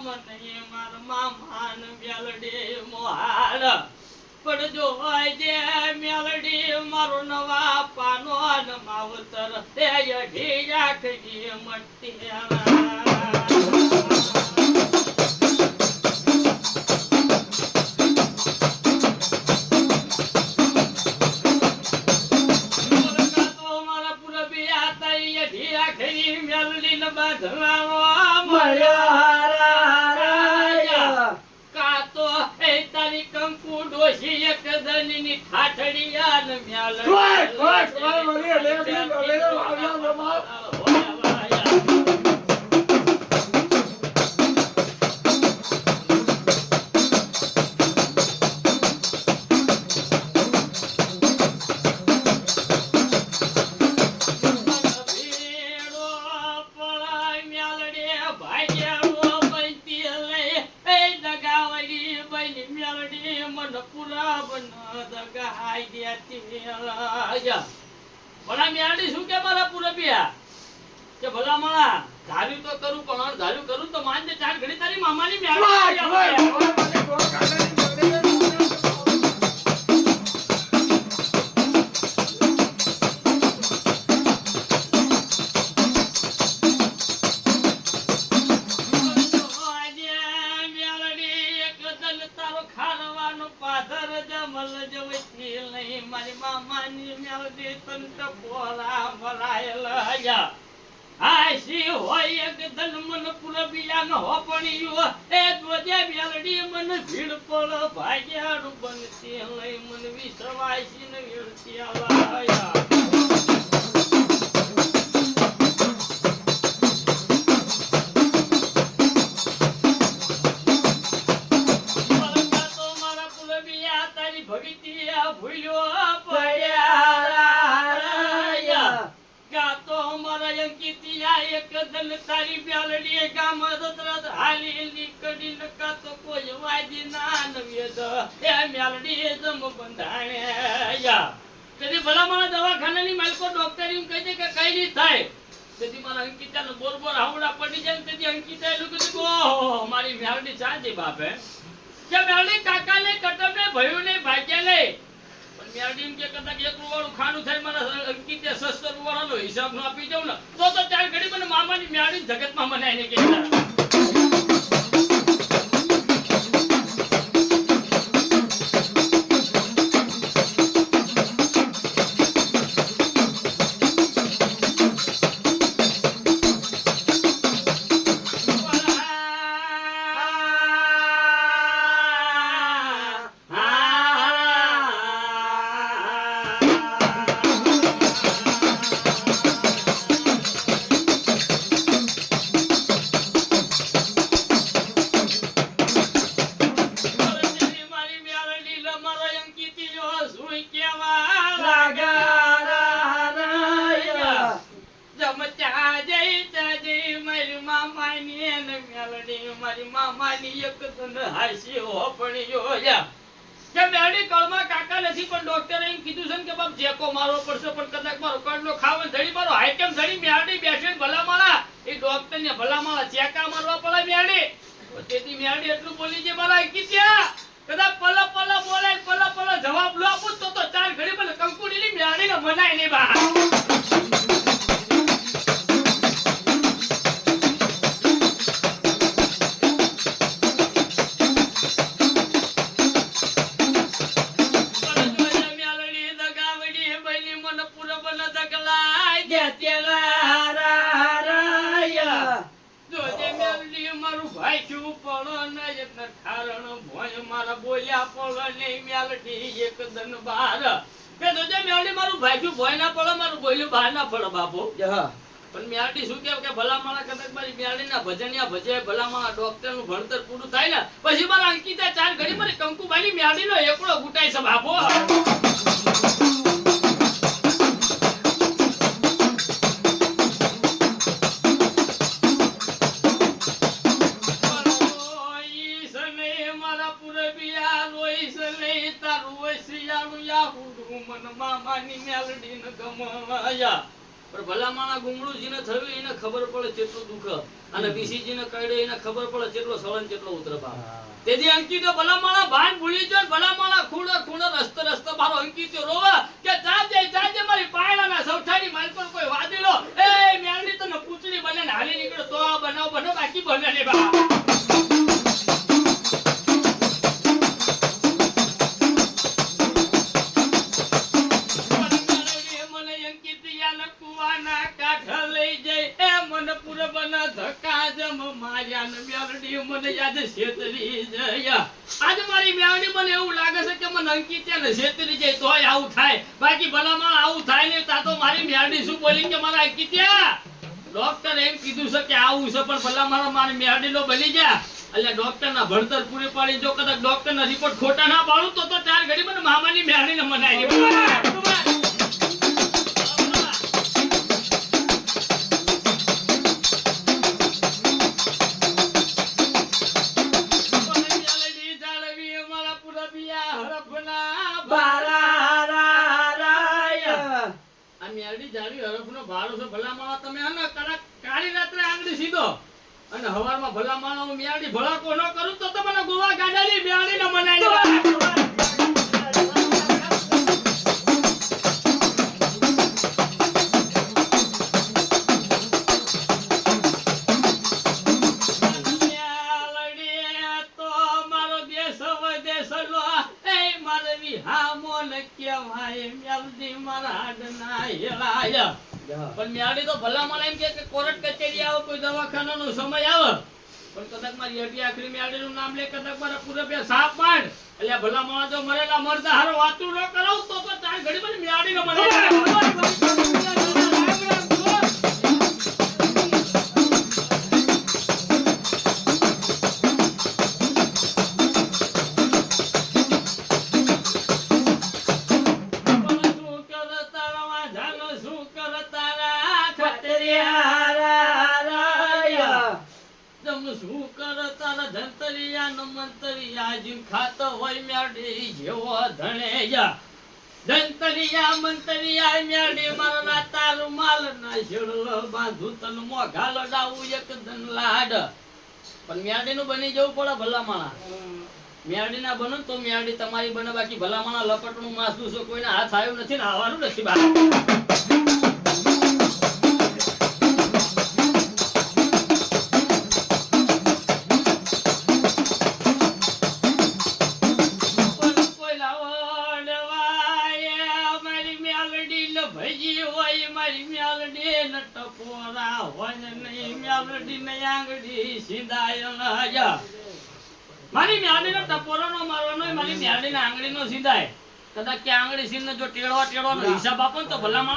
મને મારા મામાન મેલડી મોહાડ પણ જો જે મેલડી, મારો નવા પાનો માવતર એ અઢી રાખી મટી ઠાઠડિયા ભલા મેરડી શું કે મારા પુરબિયા? કે ભલા માણા ધાર્યું તો કરું પણ ધાર્યું કરું તો માનજે ચાર ઘડી તારી મામાની ખોય, મારી મામાની મેલડી તન ટપોરા મરાયેલા યા આશી હોય એક ધન મન પુરબિયા ન હો પણ્યો એ જોજે મેલડી મન ભીડ પડ ભાગ્યાડું બનતી લઈ મન વિશ્વાસી ન વિરતી કાતો કોઈ વાજી ના દે કે કઈ નહીં થાય. તેથી મારા અંકિતાનો બોર બોર હાવડા પડી જાય ને તેથી અંકિતા એટલું કીધું કે કદાચ એક રૂવાળું ખાનું થાય મારા અંકિતે સસ્તો હિસાબ નો આપી દઉં ને, તો તો ચાર ઘડી મને મામાની મ્યાલડી જગતમાં મને એને મારી એક ડોક્ટરે કીધું છે કે મારવો પડશે, પણ કદાચ મારો કડનો ખાવ ધડી મારો આઈટમ ધડી મેળી બેસે ભલા માળા એ ડોક્ટર ને ભલા માળા ચેકા મારવા પડે મેલડી તેથી મેલડી એટલું બોલી છે મારા કીધ્યા બાપુ. પણ મ્યાલડી શું કેમ કે ભલા માણા કદાચ મારી મ્યાલડીના ભજનિયા ભજે ભલા ડોક્ટરનું ભણતર પૂરું થાય ને પછી મારા અંકિતા ચાર ઘડી મારી કંકુબાની મ્યાલડીનો એકડો ઘૂંટાય છે બાપુ. તારું મન મામાની પણ ભલા માણા ગુમડુજીને થયું એને ખબર પડે કેટલું દુઃખ. અને બીસીજીને કઈડે એને ખબર પડે કેટલો સળન કેટલો ઉતરે બાપ તેથી અંકિતો ભલા માણા ભાન ભૂલી જાય ભલા માણા ખૂણે ખૂણે મને યાદ છેતરી જયા. આજ મારી મેલડી મને એવું લાગે છે કે મને અંકિત ને છેતરી જાય તોય આવું થાય. બાકી ભલામાં આવું થાય ને તા તો મારી મેલડી શું બોલી કે મારા અંકિત ડોક્ટર એમ કીધું છે કે આવું છે, પણ ભલા મારા મારી મેલડી નો ભલી ગયા એટલે ડોક્ટર ના ભણતર પૂરી પાડી જો કદાચ ડોક્ટર ના રિપોર્ટ ખોટા ના પાડું તો ચાર ઘડી મને મામાની મેલડી ને મનાઈ આ મેરડી જાળી હરફનો ભાડો છે ભલા માણસ તમે હે કડક કાળી રાત્રે આંગળી સીધો. અને હવારમાં ભલા હું મેરડી ભલાકો ન કરું તો તમને ગોવા ગાડાની મેરડી ને મનાઈ કહેવાય મારા પણ તો ભલા મને એમ કે કોર્ટ કચેરી આવે કોઈ દવાખાનાનો સમય આવે. પણ કદાચ મારી અઢી આખરી મેરડીનું નામ લે કદાચ મારા પૂરે બે સાપ માંડ એટલે ભલા માણસો જો મરેલા મરતા હારો વાતું ન કરાવ તો તો તાર ઘડી મને મ્યાડી નો મને શું ધંતરિયા ન ના નું બની જવું પડે ભલા માણા ના બનો તો મ્યાડી તમારી બને, બાકી ભલા માણા લપટનું માસલું છે, કોઈને હાથ આવ્યું નથી ને આવવાનું નથી બહાર. હોય મારી મેલડી ને ટપોરા હોય નહીં મેલડી ને આંગળી સીધાય ન. મારી મેલડી નો ટપોરો નો મારવાનો મારી મેલડી ને આંગળી નો સીધાય કદાચ કે આંગળી સીને જો ટેળો ટેળવાનો હિસાબ આપો ને તો ભલા